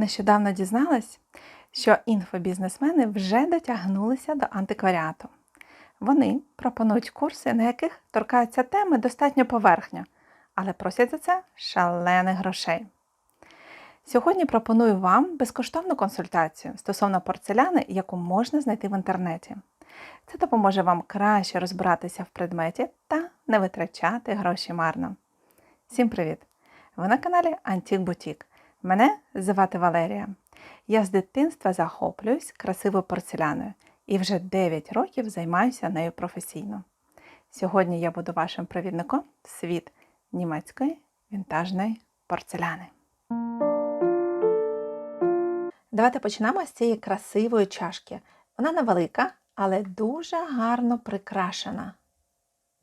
Нещодавно дізналась, що інфобізнесмени вже дотягнулися до антикваріату. Вони пропонують курси, на яких торкаються теми достатньо поверхньо, але просять за це шалених грошей. Сьогодні пропоную вам безкоштовну консультацію стосовно порцеляни, яку можна знайти в інтернеті. Це допоможе вам краще розбиратися в предметі та не витрачати гроші марно. Всім привіт! Ви на каналі Антік Бутік. Мене звати Валерія. Я з дитинства захоплююсь красивою порцеляною і вже 9 років займаюся нею професійно. Сьогодні я буду вашим провідником в світ німецької вінтажної порцеляни. Давайте почнемо з цієї красивої чашки. Вона невелика, але дуже гарно прикрашена.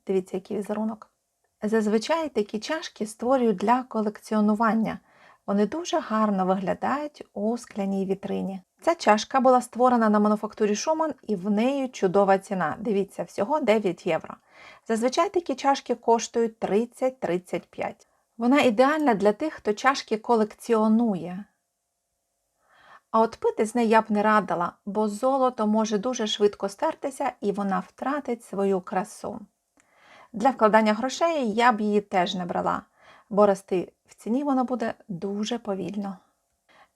Дивіться, який візерунок. Зазвичай такі чашки створюють для колекціонування. Вони дуже гарно виглядають у скляній вітрині. Ця чашка була створена на мануфактурі Шуман і в неї чудова ціна. Дивіться, всього 9 євро. Зазвичай такі чашки коштують 30-35. Вона ідеальна для тих, хто чашки колекціонує. А от пити з неї я б не радила, бо золото може дуже швидко стертися і вона втратить свою красу. Для вкладання грошей я б її теж не брала, бо рости в ціні воно буде дуже повільно.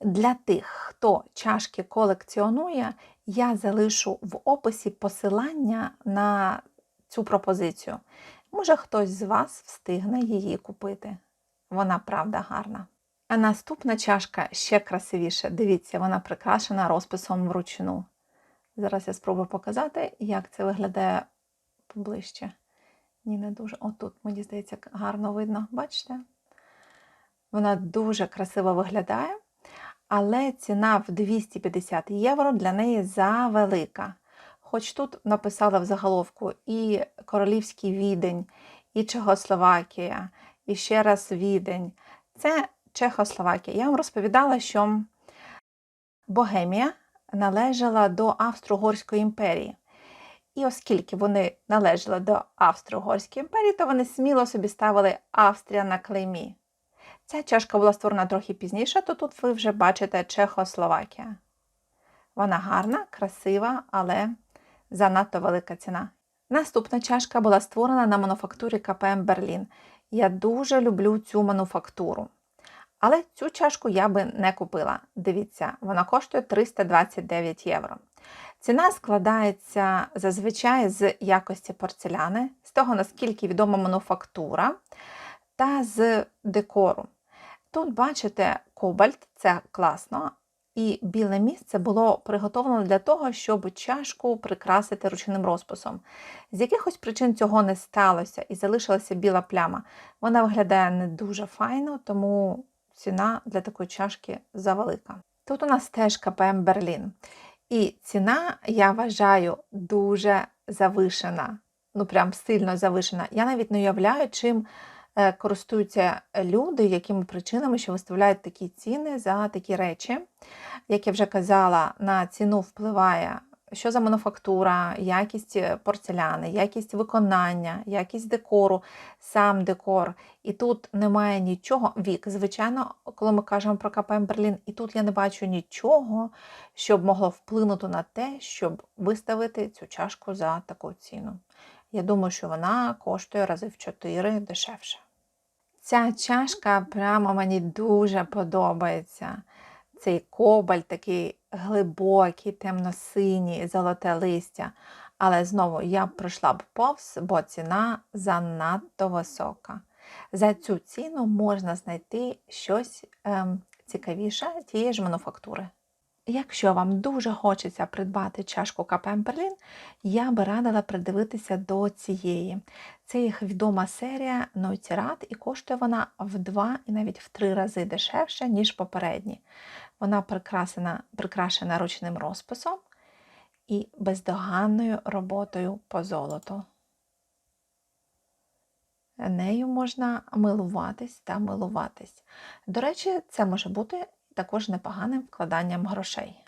Для тих, хто чашки колекціонує, я залишу в описі посилання на цю пропозицію. Може, хтось з вас встигне її купити. Вона правда гарна. А наступна чашка ще красивіша. Дивіться, вона прикрашена розписом вручну. Зараз я спробую показати, як це виглядає поближче. Ні, не дуже. Отут, мені здається, гарно видно, бачите? Вона дуже красиво виглядає, але ціна в 250 євро для неї завелика. Хоч тут написала в заголовку і Королівський відень, і Чехословакія, і ще раз відень. Це Чехословакія. Я вам розповідала, що Богемія належала до Австро-Угорської імперії. І оскільки вони належали до Австро-Угорської імперії, то вони сміло собі ставили Австрія на клеймі. Ця чашка була створена трохи пізніше, то тут ви вже бачите Чехословакія. Вона гарна, красива, але занадто велика ціна. Наступна чашка була створена на мануфактурі КПМ Берлін. Я дуже люблю цю мануфактуру. Але цю чашку я би не купила. Дивіться, вона коштує 329 євро. Ціна складається зазвичай з якості порцеляни, з того, наскільки відома мануфактура, та з декору. Тут, бачите, кобальт це класно, і біле місце було приготовлено для того, щоб чашку прикрасити ручним розписом. З якихось причин цього не сталося і залишилася біла пляма. Вона виглядає не дуже файно, тому ціна для такої чашки завелика. Тут у нас теж КПМ Берлін. І ціна, я вважаю, дуже завишена. Ну, прям сильно завишена. Я навіть не уявляю, чим е, користуються люди, якими причинами, що виставляють такі ціни за такі речі. Як я вже казала, на ціну впливає що за мануфактура, якість порцеляни, якість виконання, якість декору, сам декор. І тут немає нічого. Вік, звичайно, коли ми кажемо про КПМ Берлін, і тут я не бачу нічого, щоб могло вплинути на те, щоб виставити цю чашку за таку ціну. Я думаю, що вона коштує рази в 4 дешевше. Ця чашка прямо мені дуже подобається. Цей кобальт такий глибокий, темно-синій, золоте листя. Але знову я б пройшла б повз, бо ціна занадто висока. За цю ціну можна знайти щось ем, цікавіше тієї ж мануфактури. Якщо вам дуже хочеться придбати чашку КПМ Берлін, я би радила придивитися до цієї. Це їх відома серія Нойцірат, і коштує вона в два і навіть в три рази дешевше, ніж попередні. Вона прикрашена, прикрашена ручним розписом і бездоганною роботою по золоту. Нею можна милуватись та милуватись. До речі, це може бути також непоганим вкладанням грошей.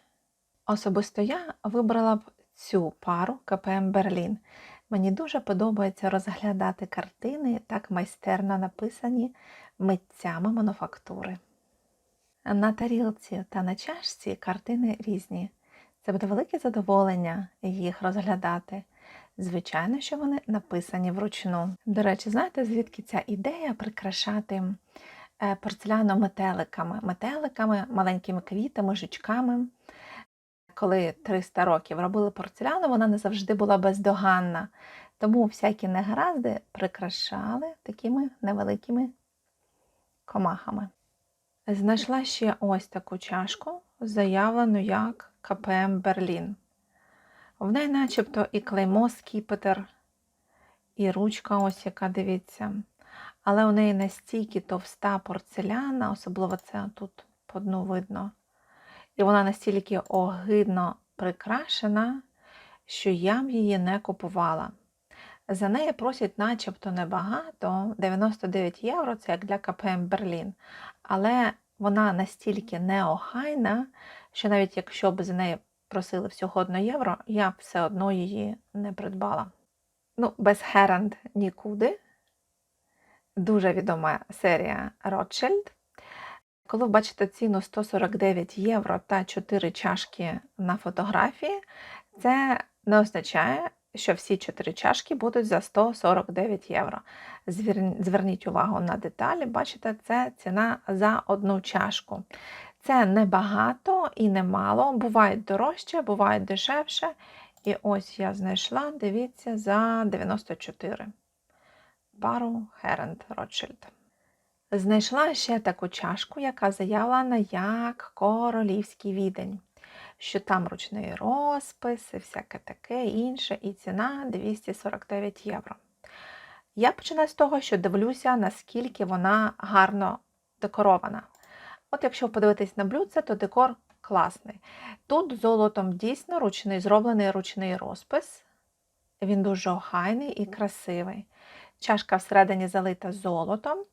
Особисто я вибрала б цю пару КПМ Берлін. Мені дуже подобається розглядати картини, так майстерно написані митцями мануфактури. На тарілці та на чашці картини різні. Це буде велике задоволення їх розглядати. Звичайно, що вони написані вручну. До речі, знаєте, звідки ця ідея прикрашати е, метеликами, метеликами, маленькими квітами, жучками. Коли 300 років робили порцеляну, вона не завжди була бездоганна. Тому всякі негаразди прикрашали такими невеликими комахами. Знайшла ще ось таку чашку, заявлену як КПМ Берлін. В неї начебто і клеймо скіпетр, і ручка ось яка дивіться. Але у неї настільки товста порцеляна, особливо це тут по дну видно. І вона настільки огидно прикрашена, що я б її не купувала. За неї просять начебто небагато, 99 євро, це як для КПМ Берлін. Але вона настільки неохайна, що навіть якщо б за неї просили всього 1 євро, я б все одно її не придбала. Ну, без Херанд нікуди. Дуже відома серія Ротшильд. Коли ви бачите ціну 149 євро та 4 чашки на фотографії, це не означає, що всі 4 чашки будуть за 149 євро. Зверніть увагу на деталі, бачите, це ціна за одну чашку. Це не багато і не мало. Бувають дорожче, бувають дешевше. І ось я знайшла, дивіться, за 94 пару Херенд Ротшильд. Знайшла ще таку чашку, яка заявлена як королівський відень, що там ручний розпис і всяке таке інше, і ціна 249 євро. Я починаю з того, що дивлюся, наскільки вона гарно декорована. От якщо подивитись на блюдце, то декор класний. Тут золотом дійсно ручний, зроблений ручний розпис. Він дуже охайний і красивий. Чашка всередині залита золотом.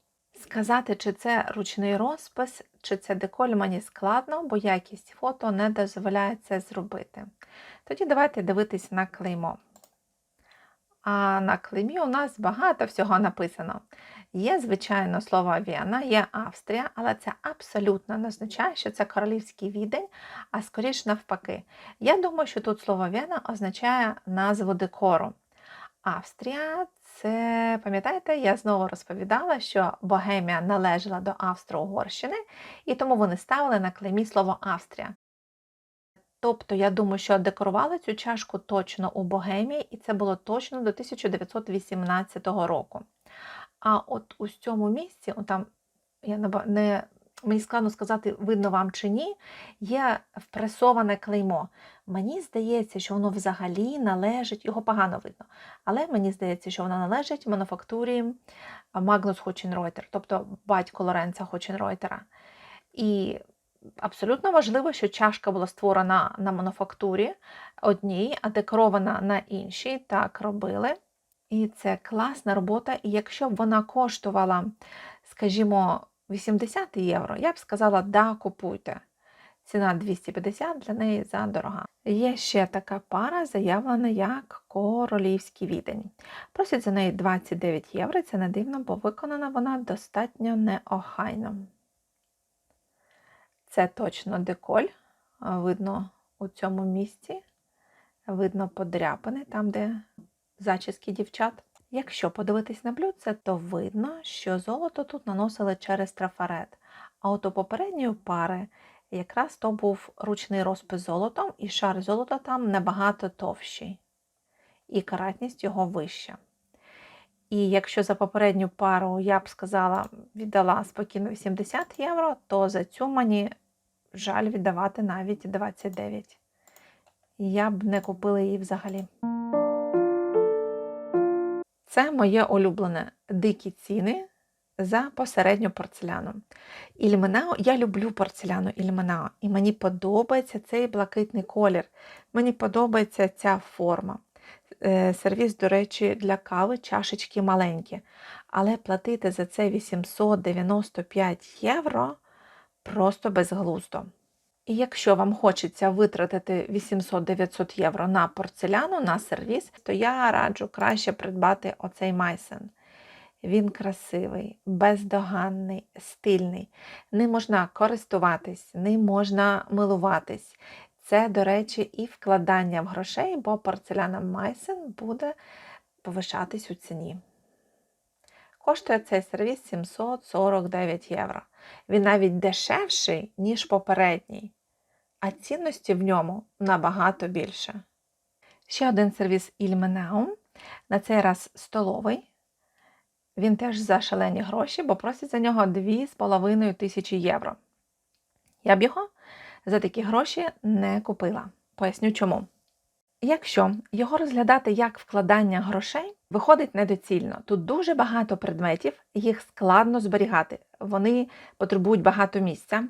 Сказати, чи це ручний розпис, чи це деколь, мені складно, бо якість фото не дозволяє це зробити. Тоді давайте дивитись на клеймо. А на клеймі у нас багато всього написано. Є, звичайно, слово Вена, є Австрія, але це абсолютно не означає, що це королівський відень, а скоріш навпаки. Я думаю, що тут слово Вена означає назву декору. Австрія це, пам'ятаєте, я знову розповідала, що Богемія належала до Австро-Угорщини, і тому вони ставили на клеймі слово Австрія. Тобто, я думаю, що декорували цю чашку точно у Богемії, і це було точно до 1918 року. А от у цьому місці, там я не, мені складно сказати, видно вам чи ні, є впресоване клеймо. Мені здається, що воно взагалі належить, його погано видно, але мені здається, що воно належить мануфактурі Магнус Хоченройтер, тобто батько Лоренца Хоченройтера. І абсолютно важливо, що чашка була створена на мануфактурі одній, а декорована на іншій. Так робили. І це класна робота. І якщо б вона коштувала, скажімо, 80 євро, я б сказала, да, купуйте. Ціна 250 для неї задорога. Є ще така пара, заявлена як королівський відень. Просять за неї 29 євро, це не дивно, бо виконана вона достатньо неохайно. Це точно деколь, видно у цьому місці, видно подряпини, там, де зачіски дівчат. Якщо подивитись на блюдце, то видно, що золото тут наносили через трафарет. А от у попередньої пари якраз то був ручний розпис золотом, і шар золота там набагато товщий, і каратність його вища. І якщо за попередню пару я б сказала, віддала спокійно 80 євро, то за цю мені жаль віддавати навіть 29. Я б не купила її взагалі. Це моє улюблене дикі ціни за посередню порцеляну. Ільменао, я люблю порцеляну ільменао, і мені подобається цей блакитний колір. Мені подобається ця форма. Е, сервіс, до речі, для кави чашечки маленькі. Але платити за це 895 євро просто безглуздо. І якщо вам хочеться витратити 800-900 євро на порцеляну, на сервіс, то я раджу краще придбати оцей майсен. Він красивий, бездоганний, стильний. Ним можна користуватись, ним можна милуватись. Це, до речі, і вкладання в грошей, бо порцеляна Майсен буде повишатись у ціні. Коштує цей сервіс 749 євро. Він навіть дешевший, ніж попередній, а цінності в ньому набагато більше. Ще один сервіс Ільменаум, на цей раз столовий. Він теж за шалені гроші, бо просить за нього 2,5 тисячі євро. Я б його за такі гроші не купила. Поясню чому. Якщо його розглядати як вкладання грошей, виходить недоцільно. Тут дуже багато предметів, їх складно зберігати. Вони потребують багато місця.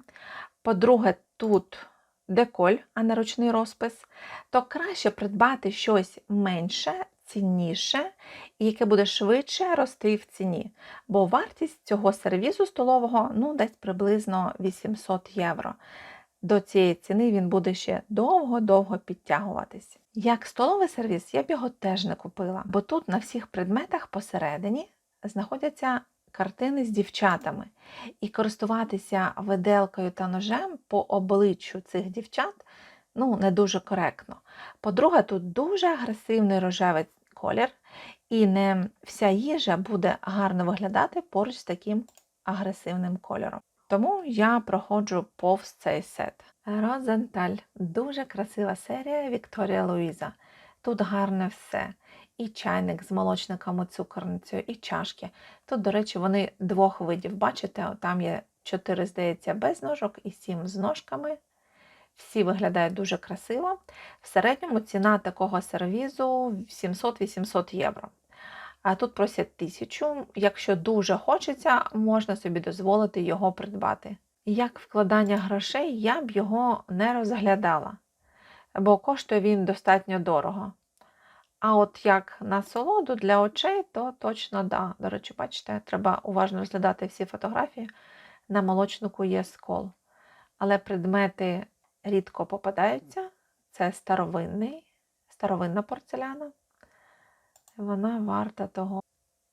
По-друге, тут деколь, а не ручний розпис, то краще придбати щось менше, цінніше і яке буде швидше рости в ціні. Бо вартість цього сервізу столового ну, десь приблизно 800 євро. До цієї ціни він буде ще довго-довго підтягуватись. Як столовий сервіс, я б його теж не купила, бо тут на всіх предметах посередині знаходяться картини з дівчатами, і користуватися виделкою та ножем по обличчю цих дівчат ну, не дуже коректно. По-друге, тут дуже агресивний рожевий колір, і не вся їжа буде гарно виглядати поруч з таким агресивним кольором. Тому я проходжу повз цей сет. Розенталь дуже красива серія Вікторія Луїза. Тут гарне все. І чайник з молочником і цукорницею, і чашки. Тут, до речі, вони двох видів. Бачите, там є чотири, здається, без ножок і сім з ножками. Всі виглядають дуже красиво. В середньому ціна такого сервізу 700-800 євро. А тут просять тисячу. Якщо дуже хочеться, можна собі дозволити його придбати. Як вкладання грошей, я б його не розглядала, бо коштує він достатньо дорого. А от як насолоду для очей, то точно да. До речі, бачите, треба уважно розглядати всі фотографії. На молочнику є скол. Але предмети рідко попадаються. Це старовинний, старовинна порцеляна. Вона варта того.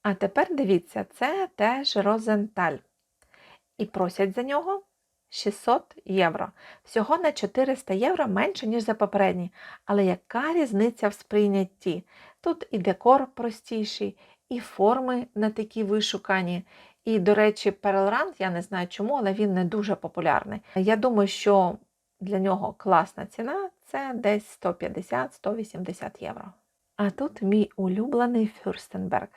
А тепер дивіться, це теж розенталь. І просять за нього 600 євро. Всього на 400 євро менше, ніж за попередній. Але яка різниця в сприйнятті? Тут і декор простіший, і форми не такі вишукані. І, до речі, Pearl я не знаю чому, але він не дуже популярний. Я думаю, що для нього класна ціна це десь 150-180 євро. А тут мій улюблений Фюрстенберг.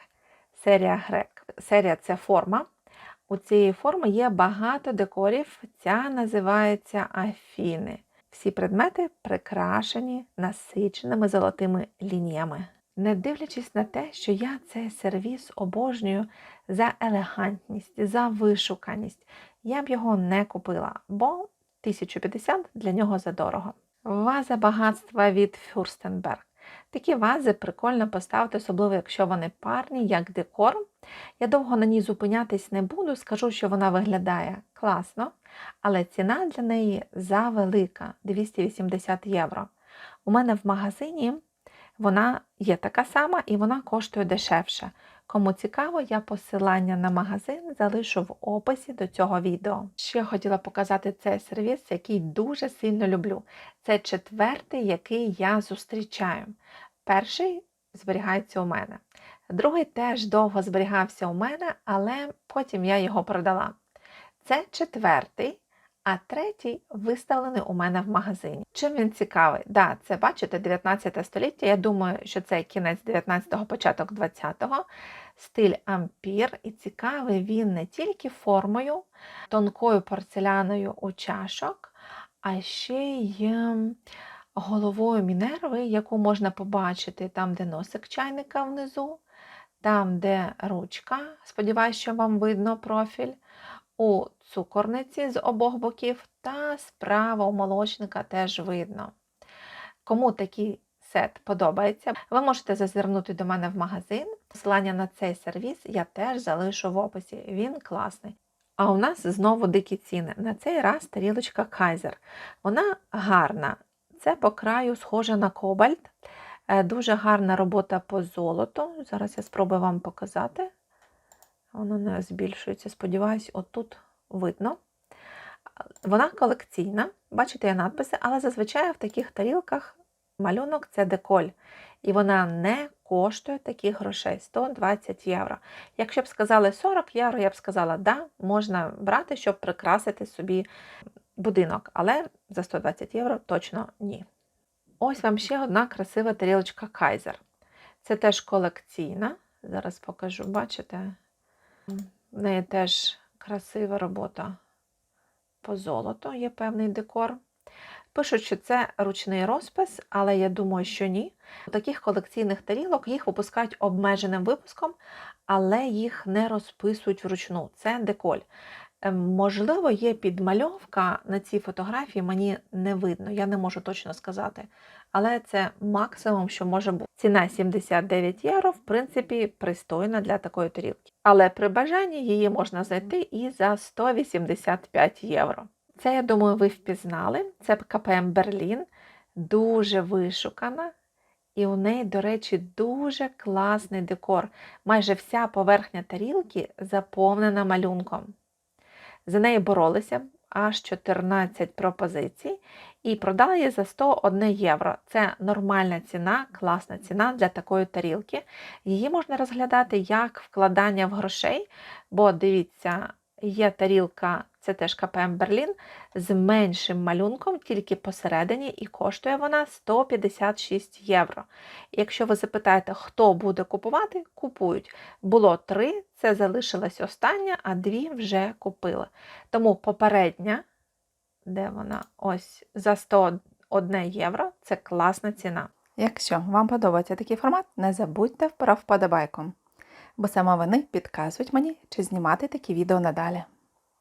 Серія Грек. Серія це форма. У цієї форми є багато декорів. Ця називається Афіни. Всі предмети прикрашені насиченими золотими лініями. Не дивлячись на те, що я цей сервіс обожнюю за елегантність, за вишуканість, я б його не купила, бо 1050 для нього задорого. Ваза багатства від Фюрстенберг. Такі вази прикольно поставити, особливо, якщо вони парні, як декор. Я довго на ній зупинятись не буду, скажу, що вона виглядає класно, але ціна для неї завелика 280 євро. У мене в магазині вона є така сама і вона коштує дешевше. Кому цікаво, я посилання на магазин залишу в описі до цього відео. Ще хотіла показати цей сервіс, який дуже сильно люблю. Це четвертий, який я зустрічаю. Перший зберігається у мене. Другий теж довго зберігався у мене, але потім я його продала. Це четвертий, а третій виставлений у мене в магазині. Чим він цікавий? Да, це бачите, 19 століття. Я думаю, що це кінець 19-го, початок 20-го. Стиль ампір, і цікавий він не тільки формою, тонкою порцеляною у чашок, а ще й ем, головою Мінерви, яку можна побачити там, де носик чайника внизу, там, де ручка, сподіваюся, що вам видно профіль, у цукорниці з обох боків, та справа у молочника теж видно. Кому такий сет подобається, ви можете зазирнути до мене в магазин. Посилання на цей сервіс я теж залишу в описі. Він класний. А у нас знову дикі ціни. На цей раз тарілочка Kaiser. Вона гарна. Це по краю схожа на кобальт. Е, Дуже гарна робота по золоту. Зараз я спробую вам показати. Воно не збільшується. Сподіваюсь, отут видно. Вона колекційна, бачите, є надписи, але зазвичай в таких тарілках малюнок це деколь. І вона не коштує таких грошей 120 євро. Якщо б сказали 40 євро, я б сказала, да, можна брати, щоб прикрасити собі будинок, але за 120 євро точно ні. Ось вам ще одна красива тарілочка Кайзер. Це теж колекційна. Зараз покажу, бачите? В неї теж красива робота по золоту, є певний декор. Пишуть, що це ручний розпис, але я думаю, що ні. У таких колекційних тарілок їх випускають обмеженим випуском, але їх не розписують вручну. Це деколь. Ем, Можливо, є підмальовка на цій фотографії, мені не видно, я не можу точно сказати. Але це максимум, що може бути. Ціна 79 євро, в принципі, пристойна для такої тарілки. Але при бажанні її можна знайти і за 185 євро. Це, я думаю, ви впізнали. Це КПМ Берлін, дуже вишукана. І у неї, до речі, дуже класний декор. Майже вся поверхня тарілки заповнена малюнком. За неї боролися аж 14 пропозицій і продали її за 101 євро. Це нормальна ціна, класна ціна для такої тарілки. Її можна розглядати як вкладання в грошей, бо дивіться, є тарілка, це теж КПМ Берлін, з меншим малюнком, тільки посередині, і коштує вона 156 євро. Якщо ви запитаєте, хто буде купувати, купують. Було три, це залишилась остання, а дві вже купили. Тому попередня, де вона ось за 101 євро, це класна ціна. Якщо вам подобається такий формат, не забудьте про вподобайку, бо саме вони підказують мені, чи знімати такі відео надалі.